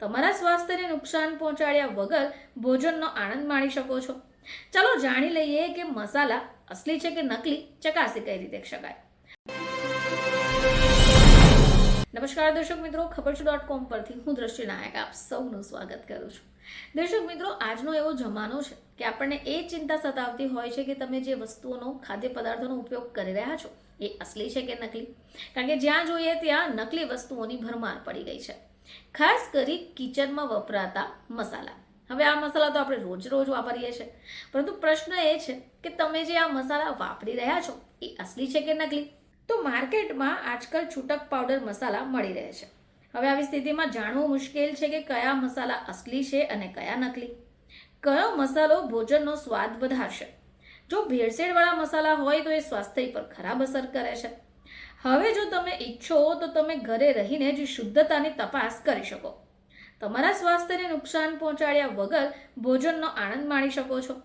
તમારા સ્વાસ્થ્યને નુકસાન પહોંચાડ્યા વગર ભોજનનો આનંદ માણી શકો છો. ચાલો જાણી લઈએ કે મસાલા અસલી છે કે નકલી? ચકાસી કઈ રીતે શકાય? નમસ્કાર દર્શક મિત્રો ખબર છે ડોટ કોમ પરથી હું દ્રષ્ટિ નાયક આપ સૌનું સ્વાગત કરું છું. દર્શક મિત્રો, આજનો એવો જમાનો છે કે આપણને એ ચિંતા સતાવતી હોય છે કે તમે જે વસ્તુઓનો, ખાદ્ય પદાર્થોનો ઉપયોગ કરી રહ્યા છો, એ અસલી છે કે નકલી? કારણ કે જ્યાં જોઈએ ત્યાં નકલી વસ્તુઓની ભરમાર પડી ગઈ છે. ખાસ કરી કિચનમાં વપરાતા મસાલા. હવે આ મસાલા તો આપણે રોજ રોજ વાપરીએ છીએ. પરંતુ પ્રશ્ન એ છે કે તમે જે આ મસાલા વાપરી રહ્યા છો, એ અસલી છે કે નકલી? તો માર્કેટમાં આજકાલ છૂટક પાવડર મસાલા મળી રહે છે. હવે આવી સ્થિતિમાં જાણવું મુશ્કેલ છે કે કયા મસાલા અસલી છે અને કયા નકલી. કયો મસાલો ભોજનનો સ્વાદ વધારશે? જો ભેળસેળવાળા મસાલા હોય તો એ સ્વાસ્થ્ય પર ખરાબ અસર કરે છે. હવે જો તમે ઈચ્છો તો તમે ઘરે રહીને જ શુદ્ધતાની તપાસ કરી શકો. તમારા સ્વાસ્થ્યને નુકસાન પહોંચાડ્યા વગર ભોજનનો આનંદ માણી શકો છો.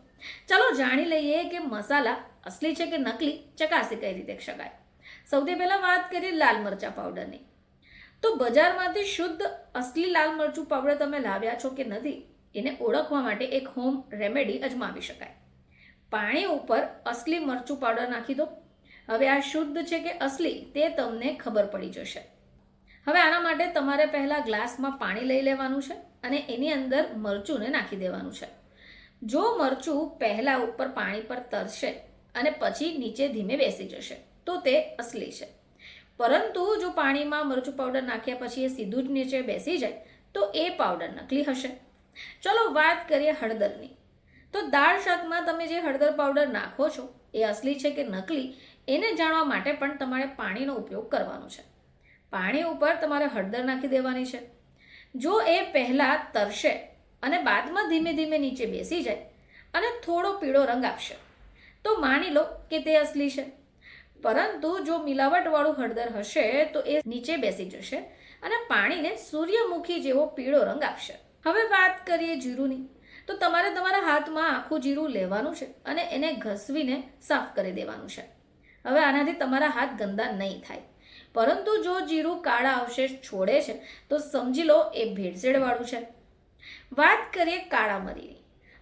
ચાલો જાણી લઈએ કે મસાલા અસલી છે કે નકલી? ચકાસી કઈ રીતે શકાય? સૌથી પહેલાં વાત કરીએ લાલ મરચા પાવડરની તો બજારમાંથી શુદ્ધ અસલી લાલ મરચું પાવડર તમે લાવ્યા છો કે નથી, એને ઓળખવા માટે એક હોમ રેમેડી અજમાવી શકાય. પાણી ઉપર અસલી મરચું પાવડર નાખી દો. હવે આ શુદ્ધ છે કે અસલી તે તમને ખબર પડી જશે. હવે આના માટે તમારે પહેલાં ગ્લાસમાં પાણી લઈ લેવાનું છે અને એની અંદર મરચુંને નાખી દેવાનું છે. જો મરચું પહેલાં ઉપર પાણી પર તરશે અને પછી નીચે ધીમે બેસી જશે, તો તે અસલી છે. પરંતુ જો પાણીમાં મરચું પાવડર નાખ્યા પછી એ સીધું જ નીચે બેસી જાય, તો એ પાવડર નકલી હશે. ચલો વાત કરીએ હળદરની. તો દાળ શાકમાં તમે જે હળદર પાવડર નાખો છો, એ અસલી છે કે નકલી, એને જાણવા માટે પણ તમારે પાણીનો ઉપયોગ કરવાનો છે. પાણી ઉપર તમારે હળદર નાખી દેવાની છે. જો એ પહેલાં તરશે અને બાદમાં ધીમે ધીમે નીચે બેસી જાય અને થોડો પીળો રંગ આપશે, તો માની લો કે તે અસલી છે. પરંતુ જો મિલાવટવાળું હળદર હશે, તો એ નીચે બેસી જશે અને પાણીને સૂર્યમુખી જેવો પીળો રંગ આપશે. હવે વાત કરીએ જીરુંની. તો તમારે તમારા હાથમાં આખું જીરું લેવાનું છે અને એને ઘસવીને સાફ કરી દેવાનું છે. હવે આનાથી તમારા હાથ ગંદા નહીં થાય. પરંતુ જો જીરું કાળા અવશેષ છોડે છે, તો સમજી લો એ ભેળસેળવાળું છે. વાત કરીએ કાળા મરીની.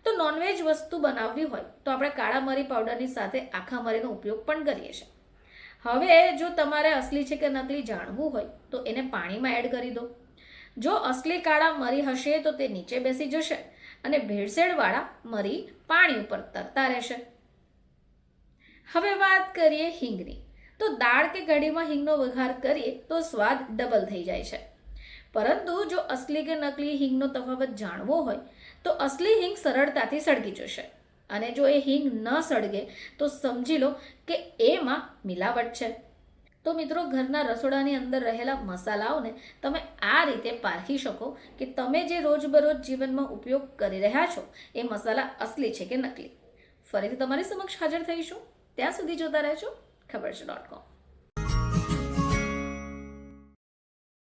તો નોનવેજ વસ્તુ બનાવવી હોય, તો આપણે કાળા મરી પાવડરની સાથે આખા મરીનો ઉપયોગ પણ કરીએ છીએ. હવે જો તમારે અસલી છે કે નકલી જાણવું હોય, તો એને પાણીમાં એડ કરી દો. જો અસલી કાળા મરી હશે, તો તે નીચે બેસી જશે. અને ભેળસેળવાળા મરી પાણી ઉપર તરતા રહેશે. હવે વાત કરીએ હિંગની. તો દાળ કે કઢીમાં હિંગનો વઘાર કરીએ તો સ્વાદ ડબલ થઈ જાય છે. પરંતુ જો અસલી કે નકલી હિંગનો તફાવત જાણવો હોય, તો અસલી હિંગ સરળતાથી સળગી જશે. અને જો એ હિંગ ન સળગે, તો સમજી લો કે એમાં મિલાવટ છે. તો મિત્રો ઘરના રસોડાની અંદર રહેલા મસાલાઓને તમે આ રીતે પારખી શકો કે તમે જે રોજબરોજ જીવનમાં ઉપયોગ કરી રહ્યા છો, એ મસાલા અસલી છે કે નકલી? ફરીથી તમારી સમક્ષ હાજર થઈશું. ત્યાં સુધી જોતા રહેજો. ખબર છે ડોટ કોમ